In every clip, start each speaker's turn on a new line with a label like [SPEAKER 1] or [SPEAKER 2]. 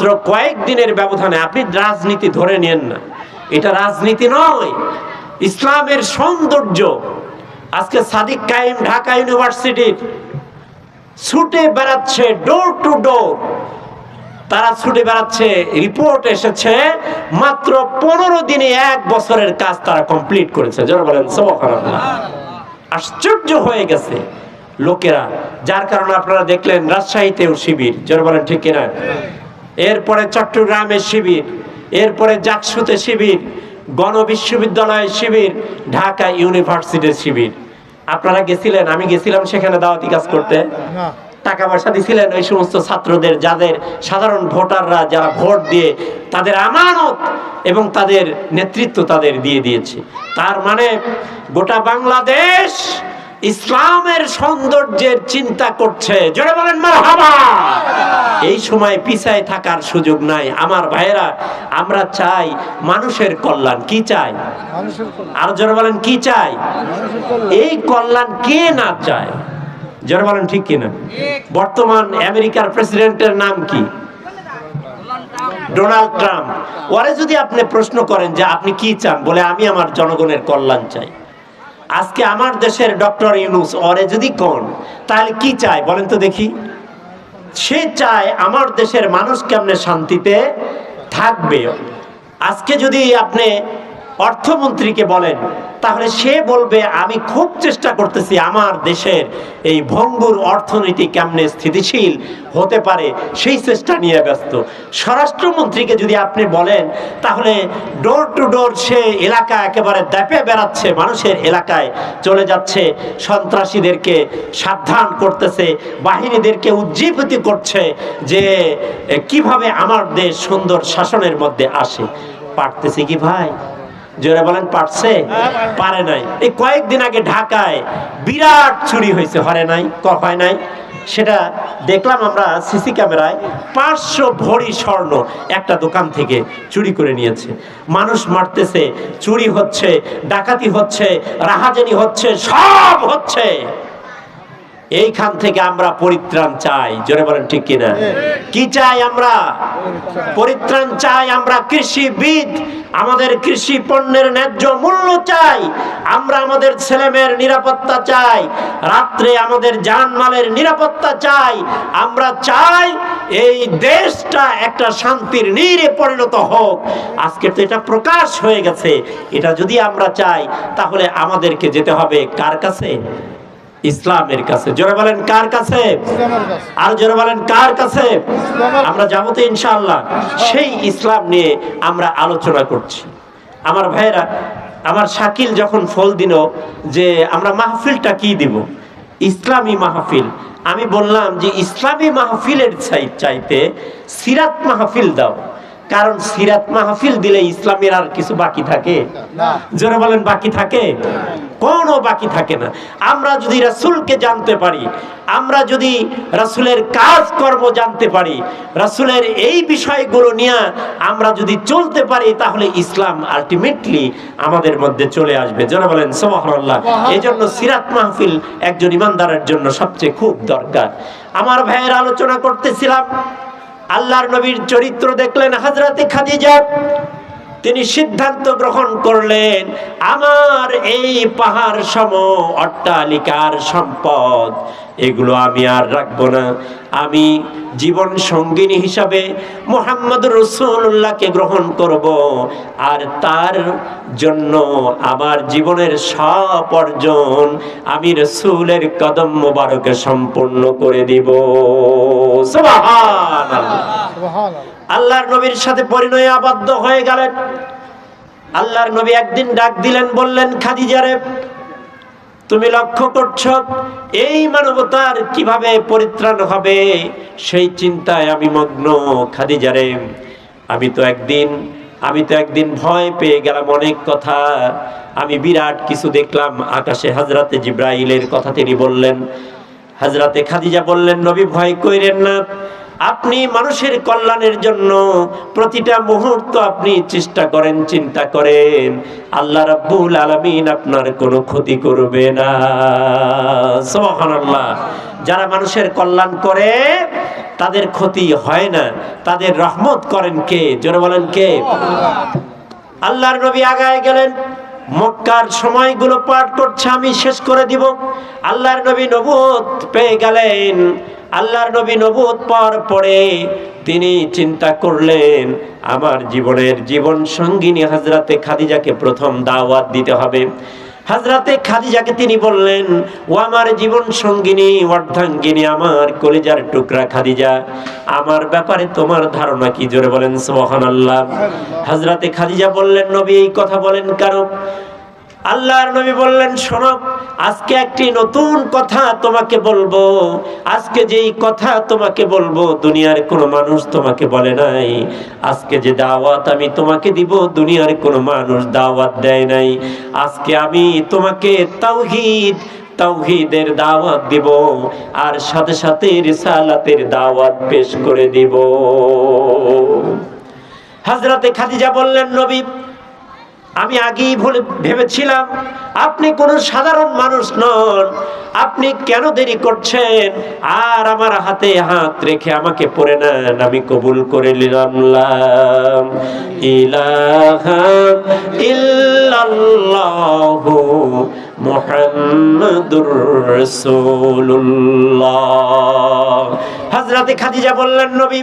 [SPEAKER 1] মাত্র কয়েক দিনের ব্যবধানে আপনি রাজনীতি ধরে নেন না। এটা রাজনীতি নয়, ইসলামের সৌন্দর্য। আজকে সাদিক কাইম ঢাকা ইউনিভার্সিটির ছুটে বেড়াচ্ছে ডোর টু ডোর তারা ছুটে বেড়াচ্ছে রিপোর্ট এসেছে, মাত্র পনেরো দিনে এক বছরের কাজ তারা কমপ্লিট করেছে। যারা বলেন আশ্চর্য হয়ে গেছে লোকেরা, যার কারণে আপনারা দেখলেন রাজশাহীতেও শিবির। যারা বলেন, ঠিক কিনা? এরপরে চট্টগ্রামে শিবির এরপরে জাকসুতে শিবির গণ বিশ্ববিদ্যালয়ের শিবির ঢাকা ইউনিভার্সিটির শিবির। আপনারা গেছিলেন? আমি গেছিলাম সেখানে দাওয়াতি কাজ করতে। টাকা পয়সা দিছিলেন ওই সমস্ত ছাত্রদের যাদের সাধারণ ভোটাররা যারা ভোট দিয়ে তাদের আমানত এবং তাদের নেতৃত্ব তাদের দিয়ে দিয়েছে। তার মানে গোটা বাংলাদেশ ইসলামের সৌন্দর্যের চিন্তা করছে। জোরে বলেন মারহাবা! এই সময় পিছায় থাকার সুযোগ নাই। আমার ভাইয়েরা আমরা চাই মানুষের কল্যাণ। কি চাই। আর জোরে বলেন কি চাই? এই কল্যাণ কে না চায়? যারা বলেন ঠিক কিনা? বর্তমান আমেরিকার প্রেসিডেন্টের নাম কি? Donald Trump. ওরে যদি আপনি প্রশ্ন করেন যে আপনি কি চান বলে আমি আমার জনগণের কল্যাণ চাই। আজকে আমার দেশের ডক্টর ইউনুস অরে যদি কোন, তাহলে কি চায় বলেন তো দেখি। সে চায় আমার দেশের মানুষ কেমনে শান্তিতে থাকবে। আজকে যদি আপনি অর্থমন্ত্রীকে বলেন, তাহলে সে বলবে, আমি খুব চেষ্টা করতেছি আমার দেশের এই ভঙ্গুর অর্থনীতি কেমনে স্থিতিশীল হতে পারে, সেই চেষ্টা নিয়ে ব্যস্ত। স্বরাষ্ট্রমন্ত্রীকে যদি আপনি বলেন, তাহলে ডোর টু ডোর সে এলাকা একেবারে দ্যাপে বেড়াচ্ছে, মানুষের এলাকায় চলে যাচ্ছে, সন্ত্রাসীদেরকে সাবধান করতেছে, বাহিনীদেরকে উজ্জীবিত করছে যে, কীভাবে আমার দেশ সুন্দর শাসনের মধ্যে আসে। পারতেছে কি ভাই? জোরে বলেন, পারছে? পারে নাই। এই কয়েকদিন আগে ঢাকায় বিরাট চুরি হয়েছে, হরে নাই হয় নাই। সেটা দেখলাম আমরা সিসি ক্যামেরায়, পাঁচশো ভরি স্বর্ণ একটা দোকান থেকে চুরি করে নিয়েছে। মানুষ মারতেছে, চুরি হচ্ছে, ডাকাতি হচ্ছে, রাহাজানি হচ্ছে, সব হচ্ছে। এইখান থেকে আমরা পরিত্রাণ চাই। জোরে বলেন ঠিক কিনা? কি চাই আমরা? পরিত্রাণ চাই আমরা কৃষিবিদ। আমাদের কৃষি পণ্যের ন্যায্য মূল্য চাই। আমরা আমাদের ছেলেমেয়ের নিরাপত্তা চাই। রাত্রে আমাদের জানমালের নিরাপত্তা চাই। আমরা চাই এই দেশটা একটা শান্তির নীরে পরিণত হোক। আজকে তো এটা প্রকাশ হয়ে গেছে। এটা যদি আমরা চাই তাহলে আমাদেরকে যেতে হবে কার কাছে? ইসলামের কাছে। জোরে বলেন কার কাছে? আর জোরে বলেন কার কাছে? আমরা যাব তো ইনশাআল্লাহ। সেই ইসলাম নিয়ে আমরা আলোচনা করছি। আমার ভাইয়েরা, আমার শাকিল যখন ফল দিল যে আমরা মাহফিলটা কি দিব? ইসলামী মাহফিল। আমি বললাম যে ইসলামী মাহফিলের চাই- চাইতে সিরাত মাহফিল দাও। কারণ সিরাত মাহফিল দিলে ইসলামের আর কিছু বাকি থাকে? জোরে বলেন বাকি থাকে? কোনো বাকি থাকে না। আমরা যদি রাসূলকে জানতে পারি আমরা যদি রাসূলের কাজকর্ম জানতে পারি রাসূলের এই বিষয়গুলো নিয়ে আমরা যদি চলতে পারি তাহলে ইসলাম আলটিমেটলি আমাদের মধ্যে চলে আসবে। যারা বলেন সুবহানাল্লাহ। এই জন্য সিরাত মাহফিল একজন ইমানদারের জন্য সবচেয়ে খুব দরকার। আমার ভাইয়ের আলোচনা করতেছিলাম। আল্লাহর নবীর চরিত্র দেখলেন হাজরাতে খাদিজা। তিনি সিদ্ধান্ত গ্রহণ করলেন, আমার এই পাহাড় সম অট্টালিকার সম্পদ, এগুলো আমি আর রাখব না। আমি জীবন সঙ্গিনী হিসাবে মোহাম্মদ রসুল্লাহকে গ্রহণ করব, আর তার জন্য আমার জীবনের সব অর্জন আমি রসুলের কদম মোবারকে সম্পূর্ণ করে দিব। আল্লাহর নবীর সাথে পরিণয় আবদ্ধ হয়ে গেলেন। আল্লাহর নবী একদিন ডাক দিলেন, বললেন খাদিজারে তুমি লক্ষ্য করছ, এই মানবতার কীভাবে পরিত্রাণ হবে? সেই চিন্তায় আমি মগ্ন খাদিজারে আমি তো একদিন, আমি তো একদিন ভয় পেয়ে গেলাম অনেক কথা। আমি বিরাট কিছু দেখলাম, আকাশে হাজরাতে জিব্রাইলের কথা তিনি বললেন। হাজরাতে খাদিজা বললেন, নবী ভয় কইরেন না আপনি মানুষের কল্যাণের জন্য প্রতিটা মুহূর্ত আপনি চেষ্টা করেন, চিন্তা করেন। আল্লাহ রাব্বুল আলামিন আপনার কোনো ক্ষতি করবে না। সুবহানাল্লাহ। যারা মানুষের কল্যাণ করে, তাদের ক্ষতি হয় না। তাদের রহমত করেন কে? জোরে বলেন কে? আল্লাহর নবী আগায় গেলেন। মক্কার সময়গুলো পাঠ করছে, আমি শেষ করে দিব। আল্লাহর নবী নবুত পেয়ে গেলেন। আল্লাহর নবী নবুত পাওয়ার পরে তিনি চিন্তা করলেন, আমার জীবনের জীবন সঙ্গিনী হাজরাতে খাদিজাকে প্রথম দাওয়াত দিতে হবে। হাজরাতে খাদিজাকে তিনি বললেন, ও আমার জীবন সঙ্গিনী, অর্ধাঙ্গিনী আমার, কলিজার টুকরা খাদিজা, আমার ব্যাপারে তোমার ধারণা কি? জোরে বলেন সোহান আল্লাহ হাজরাতে খাদিজা বললেন, নবী, এই কথা বলেন কারণ আল্লাহর নবী বললেন, শোনো, আজকে একটি নতুন কথা তোমাকে বলব। আজকে যেই কথা তোমাকে বলব, দুনিয়ার কোনো মানুষ তোমাকে বলে নাই। আজকে যে দাওয়াত আমি তোমাকে দিব, দুনিয়ার কোনো মানুষ দাওয়াত দেয় নাই। আজকে আমি তোমাকে তাওহীদ, তাওহীদের দাওয়াত দিব আর সাথে সাথে রিসালাতের দাওয়াত পেশ করে দিব। হাজরাতে খাদিজা বললেন, নবী আমি আগেই ভুলে ভেবেছিলাম, আপনি কোনো সাধারণ মানুষ নন, আপনি কেন দেরি করছেন? আর আমার হাতে হাত রেখে আমাকে পড়ে নেন, আমি কবুল করে নিলাম লাম ইলাহা খাদিজা বললেন, নবী,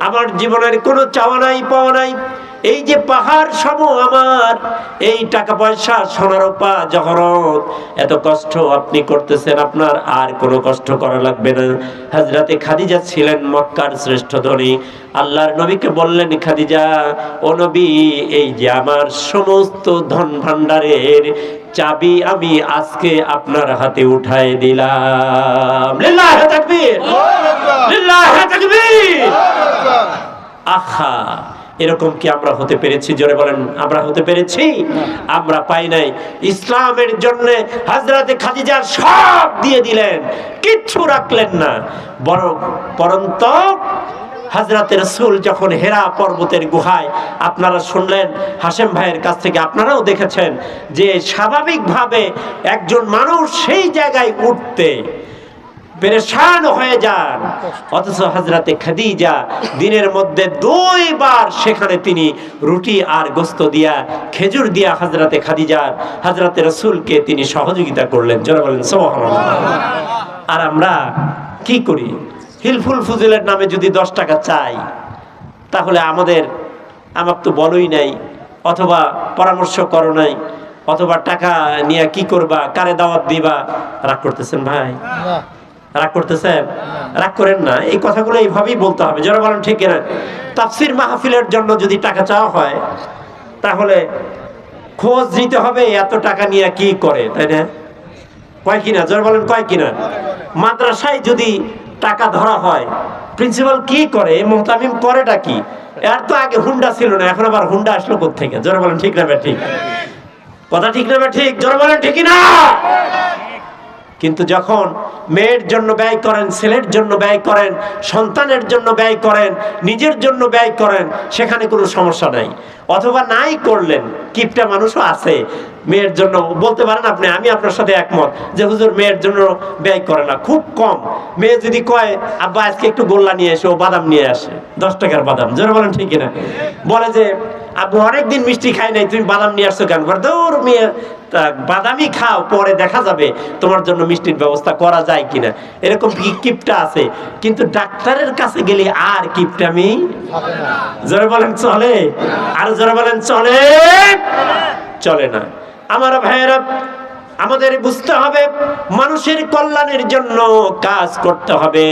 [SPEAKER 1] আমার জীবনের কোনো চাওয়া নাই, পাওয়া নাই। এই যে পাহাড় সম আমার এই টাকা পয়সা সোনার উপা জহরত এত কষ্ট আপনি করতেছেন আপনার আর কোনো কষ্ট করা লাগবে না। হাজরাতে খাদিজা ছিলেন মক্কার শ্রেষ্ঠ ধনী। আল্লাহর নবীকে বললেন খাদিজা ও নবী এই যে আমার সমস্ত ধন ভাণ্ডারের চাবি আমি আজকে আপনার হাতে উঠায় দিলাম। লিল্লাহে তাকবীর। লিল্লাহে তাকবীর। আহা। এরকম কি আমরা হতে পেরেছি? জোরে বলেন, আমরা হতে পেরেছি? আমরা পাই নাই। ইসলামের জন্য হাজরাতে খাদিজার সব দিয়ে দিলেন, কিচ্ছু রাখলেন না। বরং পরন্ত হাজরাতে রসুল যখন হেরা পর্বতের গুহায়, আপনারা শুনলেন হাসেম ভাইয়ের কাছ থেকে আপনারাও দেখেছেন যে স্বাভাবিকভাবে একজন মানুষ সেই জায়গায় উঠতে পেরেশান হয়ে যান। অথচ হাজরাতে খাদিজা দিনের মধ্যে দুইবার সেখানে তিনি রুটি আর গোস্ত দিয়া, খেজুর দিয়া হাজরাতে খাদিজার হাজরাতে রসুলকে তিনি সহযোগিতা করলেন। যারা বলেন। আর আমরা কি করি? হিলফুল ফুজিলের নামে যদি দশ টাকা চাই, তাহলে আমাদের আমার তো বলোই নাই, অথবা পরামর্শ করো নাই, অথবা টাকা নিয়ে কি করবা, কারে দাওয়াত দিবা? রাগ করতেছেন ভাই? রাগ করতেছেন রাগ করেন না। এই কথাগুলো এইভাবেই বলতে হবে। যারা বলেন ঠিক না তাফসির মাহফিলের জন্য যদি টাকা চাওয়া হয়, তাহলে খোঁজ নিতে হবে এত টাকা নিয়ে কি করে, তাই না? কয় কিনা? যারা বলেন কয় কিনা? মাদ্রাসায় যদি টাকা ধরা হয়, প্রিন্সিপাল কি করে? মোহতামিম করেটা কি? এর তো আগে হুন্ডা ছিল না, এখন আবার হুন্ডা আসলো কোথেকে যারা বলেন ঠিক না ঠিক? কথা ঠিক না ঠিক? যারা বলেন ঠিকই না কিন্তু যখন মেয়ের জন্য ব্যয় করেন, ছেলের জন্য ব্যয় করেন, সন্তানের জন্য ব্যয় করেন, নিজের জন্য ব্যয় করেন, সেখানে কোনো সমস্যা নাই। অথবা নাই করলেন, কিপটা মানুষও আছে। মেয়ের জন্য, বলতে পারেন আপনি, আমি আপনার সাথে একমত যে হুজুর মেয়ের জন্য ব্যয় করে না, খুব কম। মেয়ে যদি কয়, আব্বা, আজকে একটু গোল্লা নিয়ে এসে ও বাদাম নিয়ে আসে। দশ টাকার বাদাম, জোরে বলেন ঠিক না বলে যে আব্বু অনেকদিন মিষ্টি খাই নাই, তুমি বাদাম নিয়ে আসছো কেন? দৌড় মেয়ে বাদামি খাও, পরে দেখা যাবে তোমার জন্য মিষ্টির ব্যবস্থা করা যায় কিনা। এরকম কিপটা আছে? কিন্তু ডাক্তারের কাছে গেলে আর
[SPEAKER 2] কিপটা আমি
[SPEAKER 1] জোরে বলেন, চলে? আর জোরে বলেন, চলে? চলে না। আমার ভাইয়েরা আমাদের বুঝতে হবে, মানুষের কল্যাণের জন্য কাজ করতে হবে।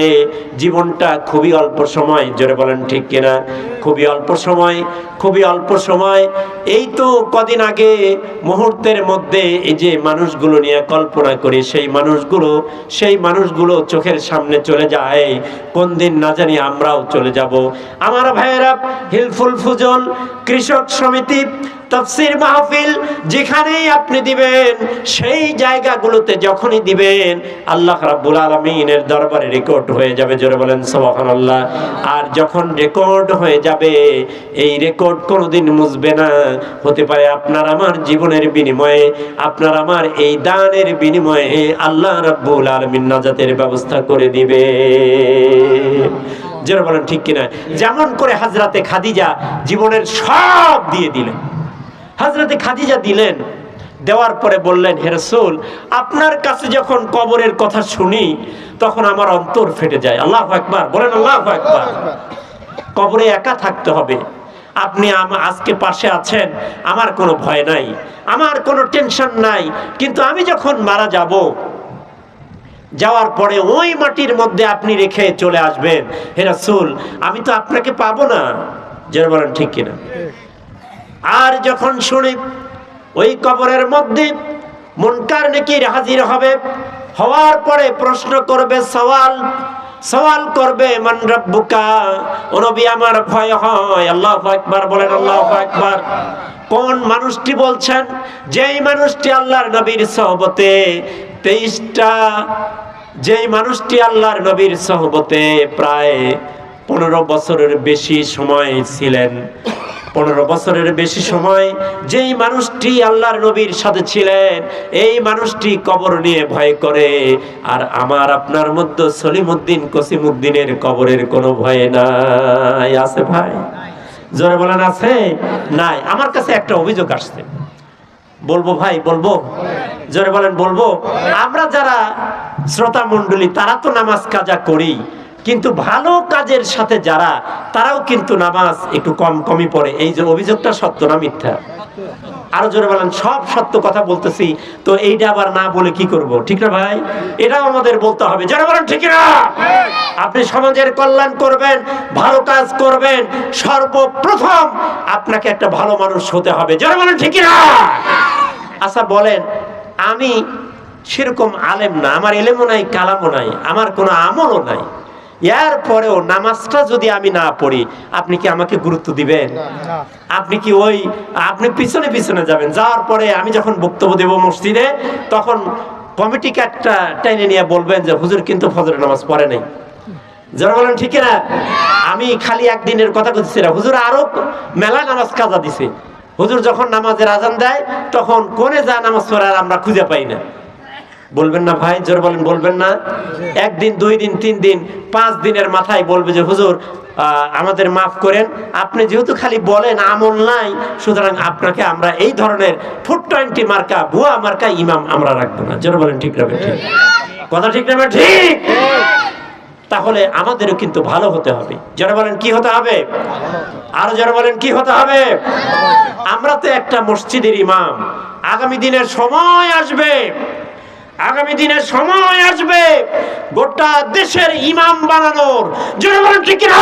[SPEAKER 1] জীবনটা খুবই অল্প সময়, জোরে বলেন ঠিক কিনা? খুবই অল্প সময়, খুবই অল্প সময়। এই তো কদিন আগে মুহূর্তের মধ্যে এই যে মানুষগুলো নিয়ে কল্পনা করি, সেই মানুষগুলো সেই মানুষগুলো চোখের সামনে চলে যায়। কোন দিন না জানি আমরাও চলে যাব। আমার ভাইয়েরা, হিলফুল ফুজল, কৃষক সমিতি তাফসীর মাহফিল যেখানেই আপনি দিবেন, সেই জায়গাগুলোতে যখনই দিবেন, আল্লাহ রাব্বুল আলামিনের দরবারে রেকর্ড হয়ে যাবে, জোরে বলেন সুবহানাল্লাহ। আর যখন রেকর্ড হয়ে যাবে, এই রেকর্ড কোনোদিন মুছবে না। হতে পারে আপনার আমার জীবনের বিনিময়ে, আপনার আমার এই দানের বিনিময়ে আল্লাহ রাব্বুল আলামিন নাজাতের ব্যবস্থা করে দিবে। যারা বলেন ঠিক কিনা? যেমন করে হাজরাতে খাদিজা জীবনের সব দিয়ে দিলেন। হাজরাতে খাদিজা দিলেন। দেওয়ার পরে বললেন, হে রাসূল, আপনার কাছে যখন কবরের কথা শুনি, তখন আমার অন্তর ফেটে যায়। আল্লাহ একবার বলেন আল্লাহ একবার কবরে একা থাকতে হবে। আপনি আজকে পাশে আছেন, আমার কোনো ভয় নাই, আমার কোনো টেনশন নাই। কিন্তু আমি যখন মারা যাব, যাওয়ার পরে ওই মাটির মধ্যে আপনি রেখে চলে আসবেন। হেরাসুল আমি তো আপনাকে পাবো না। যারা বলেন, ঠিক কিনা? আর যখন শুনি, ওই কবরের মধ্যে মনকার নেকির হাজির হবে, হওয়ার পরে প্রশ্ন করবে, সওয়াল সওয়াল করবে, মান রাব্বুকা? ও নবী, আমার ভয় হয়। আল্লাহু আকবার বলেন, আল্লাহু আকবার। কোন মানুষটি বলছেন, যেই মানুষটি আল্লাহর নবীর সহবতে, তেইশটা, যেই মানুষটি আল্লাহর নবীর সহবতে প্রায় পনেরো বছরের বেশি সময় ছিলেন। পনেরো বছরের বেশি সময় যেই মানুষটি আল্লাহর নবীর সাথে ছিলেন, এই মানুষটি কবর নিয়ে ভয় করে। আর আমার আপনার মধ্যে সলিমুদ্দিন কসিমুদ্দিনের কবরের কোনো ভয় নাই। আছে ভাই? জোরে বলেন, আছে? নাই। আমার কাছে একটা অভিযোগ আসছে। বলব ভাই, বলব? জোরে বলেন, বলব? আমরা যারা শ্রোতা মন্ডলী তারা তো নামাজ কাজা করি। কিন্তু ভালো কাজের সাথে যারা, তারাও কিন্তু নামাজ একটু কম, কমই পড়ে। এই যে অভিযোগটা সত্য না মিথ্যা? আরও জোরে বলেন, সব সত্য কথা বলতেছি, তো এইটা আবার না বলে কি করব? ঠিক না ভাই? এটাও আমাদের বলতে হবে। যারা বলেন, ঠিক না? আপনি সমাজের কল্যাণ করবেন, ভালো কাজ করবেন, সর্বপ্রথম আপনাকে একটা ভালো মানুষ হতে হবে। যারা বলেন, ঠিক না? আচ্ছা বলেন, আমি সেরকম আলেম না, আমার এলেমও নাই, কালামও নাই, আমার কোনো আমলও নাই। এর পরেও নামাজটা যদি আমি না পড়ি আপনি কি আমাকে গুরুত্ব দিবেন? আপনি কি ওই আপনি পিছনে পিছনে যাবেন। যাওয়ার পরে আমি যখন বক্তব্য দেব মসজিদে তখন কমিটি কার্ডটা টেনে নিয়ে বলবেন যে হুজুর কিন্তু ফজরের নামাজ পড়ে নাই। যারা বলেন ঠিক না? আমি খালি একদিনের কথা বলছি না। হুজুর আরও মেলা নামাজ কাজা দিছে। হুজুর যখন নামাজের আজান দেয় তখন কোনে যা নামাজ পড়ার আমরা খুঁজে পাই না। বলবেন না ভাই, জোর বলেন, বলবেন না। একদিন, দুই দিন, তিন দিন, পাঁচ দিনের মাথায় বলবে যে, হুজুর আমাদের মাফ করেন। আপনি যেহেতু খালি বলেন, আমল নাই, সুতরাং আপনাকে আমরা এই ধরনের ফুট টোয়েন্টি মার্কা, ভুয়া মার্কা ইমাম আমরা রাখব না। জোর বলেন, ঠিক রাখবে ঠিক। কথা ঠিক রাখবে ঠিক? তাহলে আমাদেরও কিন্তু ভালো হতে হবে। যারা বলেন, কি হতে হবে? আরও যারা বলেন, কি হতে হবে? আমরা তো একটা মসজিদের ইমাম। আগামী দিনের সময় আসবে। আগামী দিনে সময় আসবে। গোটা দেশের ইমাম বানানোর। ঠিক না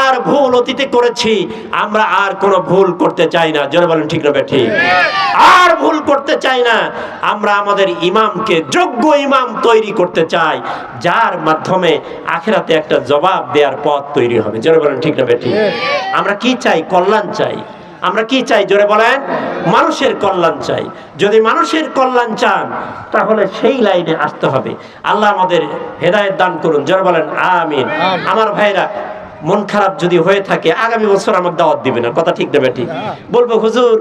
[SPEAKER 1] আর ভুল অতীতে করেছি, আমরা আর কোনো ভুল করতে চাই না। যারা বলেন ঠিক না ঠিক? আর ভুল করতে চাই না, আমরা আমাদের ইমামকে যোগ্য ইমাম তৈরি করতে চাই, যার মাধ্যমে আখেরাতে একটা জবাব দেওয়ার পথ তৈরি হবে। যারা বলেন ঠিক না ঠিক? আমরা কি চাই? কল্যাণ চাই। আমরা কি চাই? জোরে বলেন মানুষের কল্যাণ চাই। যদি মানুষের কল্যাণ চান তাহলে সেই লাইনে আসতে হবে। আল্লাহ আমাদের হেদায়েত দান করুন। জোরে বলেন আমিন। আমার ভাইরা মন খারাপ যদি হয়ে থাকে আগামী বছর আমার দাওয়াত দিবে না। কথা ঠিক দেবে ঠিক বলব হুজুর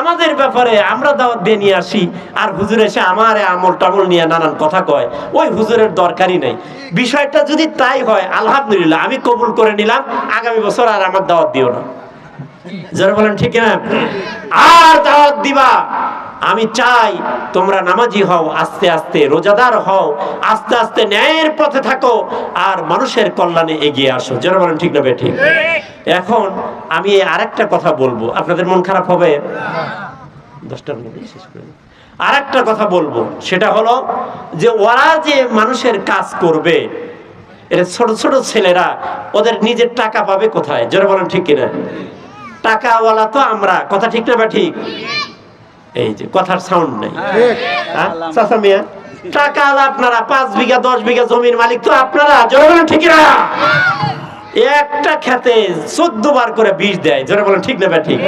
[SPEAKER 1] আমাদের ব্যাপারে আমরা দাওয়াত দিয়ে নিয়ে আসি আর হুজুর এসে আমার আমল টামল নিয়ে নানান কথা কয়। ওই হুজুরের দরকারই নেই। বিষয়টা যদি তাই হয় আলহামদুলিল্লাহ আমি কবুল করে নিলাম আগামী বছর আর আমার দাওয়াত দিও না। যারা বলেন, ঠিক না? আর দাওয়াত দিবা। আমি চাই তোমরা নামাজি হও, আস্তে আস্তে রোজাদার হও, আস্তে আস্তে ন্যায়ের পথে থাকো, আর মানুষের কল্যাণে এগিয়ে আসো। যারা বলেন, ঠিক না ঠিক। এখন আমি আরেকটা কথা বলব। আপনাদের মন খারাপ হবে? দশটার মধ্যে শেষ করে। আরেকটা কথা বলব। সেটা হলো যে, ওরা যে মানুষের কাজ করবে এটা ছোট ছোট ছেলেরা, ওদের নিজের টাকা পাবে কোথায়? যারা বলেন, ঠিক কিনা? টাকাওয়ালা তো আমরা। কথা ঠিক না বা ঠিক? এই যে কথার সাউন্ড নাই। হ্যাঁ? চাচা মিয়া টাকা আপনারা পাঁচ বিঘা দশ বিঘা জমির মালিক তো আপনারা জনগণ ঠিক না একটা খেতে চোদ্দ বার করে বিষ দেয় যারা বলেন ঠিক না ঠিক?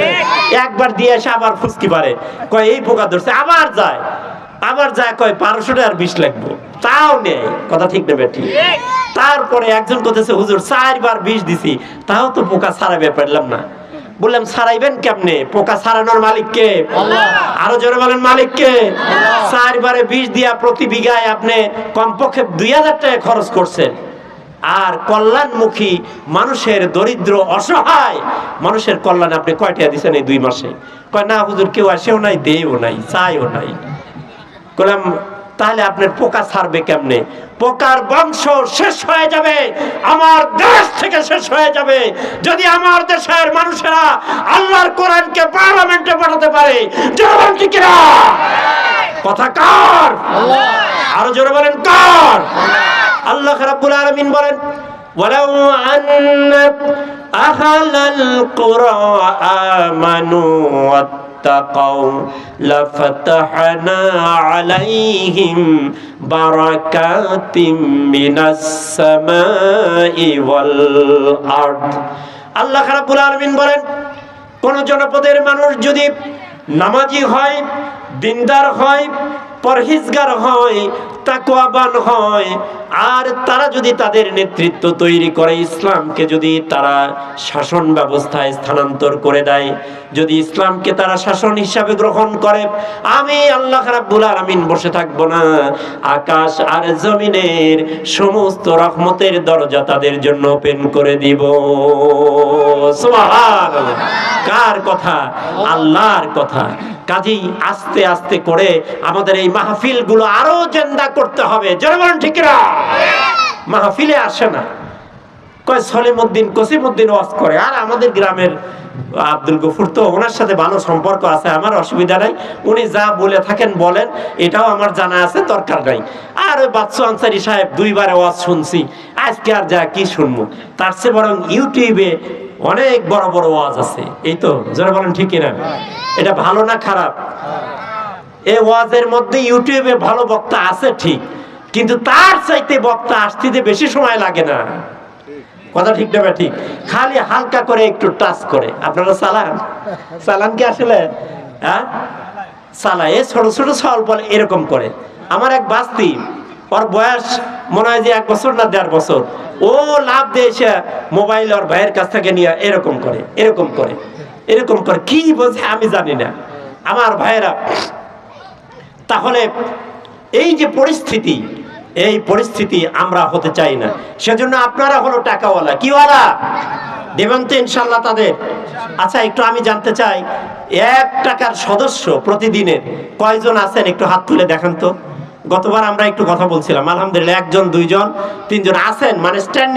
[SPEAKER 1] একবার দিয়ে এসে আবার ফুসকি পারে কয় এই পোকা ধরছে আবার যায়। আবার যায় কয় বারোশো টাকার বিষ লাগবো। তাও নেই কথা ঠিক না ঠিক? তারপরে একজন কোথাছে হুজুর চারবার বিষ দিছি তাও তো পোকা ছাড়াবে পারলাম না। বললাম ছাড়াইবেন কেমনে? পোকা সারানোর মালিক কে আরও জোরে বলেন মালিক কে চারবারে বিষ দিয়া প্রতি বিঘায় আপনি কমপক্ষে দুই হাজার টাকা খরচ করছেন। আর কল্যাণমুখী মানুষের দরিদ্র অসহায় মানুষের কল্যাণ আপনি কয়টা দিচ্ছেন এই দুই মাসে? কয় না হুজুর কেউ আসেও নাই দেও নাই চাইও নাই। বললাম তাহলে আপনার পোকা ছাড়বে কেমনে পোকার বংশ শেষ হয়ে যাবে আমার দেশ থেকে শেষ হয়ে যাবে যদি আমার দেশের মানুষেরা আল্লাহর কোরআনকে পার্লামেন্টে পাঠাতে পারে জনগণ কি কিনা কথা কার আরো জোরে বলেন কার আল্লাহ রাব্বুল আলামিন বলেন ولو أن أهل القرى آمنوا واتقوا لفتحنا عليهم بركات من السماء والأرض আল্লাহ রাব্বুল আলামিন বলেন কোন জনপদের মানুষ যদি নামাজি হয় দিনদার হয় পরহিজগার হয় তাকওয়াবান হয়। আর তারা যদি তাদের নেতৃত্ব তৈরি করে, ইসলামকে যদি তারা শাসন ব্যবস্থায় স্থানান্তর করে দেয়, যদি ইসলামকে তারা শাসন হিসাবে গ্রহণ করে, আমি আল্লাহ রাব্বুল আলামিন বসে থাকব না। আকাশ আর জমিনের সমস্ত রহমতের দরজা তাদের জন্য ওপেন করে দিব। সুবহানাল্লাহ। কার কথা? আল্লাহর কথা। কাজেই আস্তে আস্তে করে আমাদের এই মাহফিলগুলো আরও জেন্দা করতে হবে। যারা বলেন ঠিক না মাহফিলে আসে না। কয় সলিমুদ্দিন, কসিমুদ্দিন ওয়াজ করে। আর আমাদের গ্রামের আব্দুল গফুর তো ওনার সাথে ভালো সম্পর্ক আছে, আমার অসুবিধা নাই। উনি যা বলে থাকেন, বলেন। এটাও আমার জানা আছে, দরকার নাই। আর ওই বাচ্চু আনসারি সাহেব, দুইবার ওয়াজ শুনছি। আজকে আর যা কি শুনব? তার চেয়ে বরং ইউটিউবে অনেক বড় বড় ওয়াজ আছে। এই তো যারা বলেন, ঠিক না এটা ভালো না খারাপ? এই ওয়াজের মধ্যে ইউটিউবে ভালো বক্তা আছে, ঠিক। কিন্তু তার চাইতে বক্তা আসতে বেশি সময় লাগে না। কথা ঠিক না ঠিক? খালি হালকা করে একটু টাচ করে। আপনারা চালান চালান কি আসলে? হ্যাঁ? চালায় ছোট ছোট সল বলে, এরকম করে। আমার এক বাস্তি, ওর বয়স মনে হয় যে এক বছর না দেড় বছর। ও লাভ দিয়ে এসে মোবাইল ওর ভাইয়ের কাছ থেকে নিয়ে এরকম করে এরকম করে এরকম করে। কি বোঝে আমি জানি না। আমার ভাইয়েরা, তাহলে এই যে পরিস্থিতি, এই পরিস্থিতি আমরা হতে চাই না। সেজন্য আপনারা হলো টাকাওয়ালা। কিওয়ালা? দেবেন তো ইনশাল্লাহ তাদের। আচ্ছা একটু আমি জানতে চাই, এক টাকার সদস্য প্রতিদিনের কয়জন আছেন? একটু হাত তুলে দেখান তো। গতবার আমরা একটু কথা বলছিলাম আলহামদুলিল্লাহ একজন দুইজন তিনজন আছেন মানে স্ট্যান্ডিং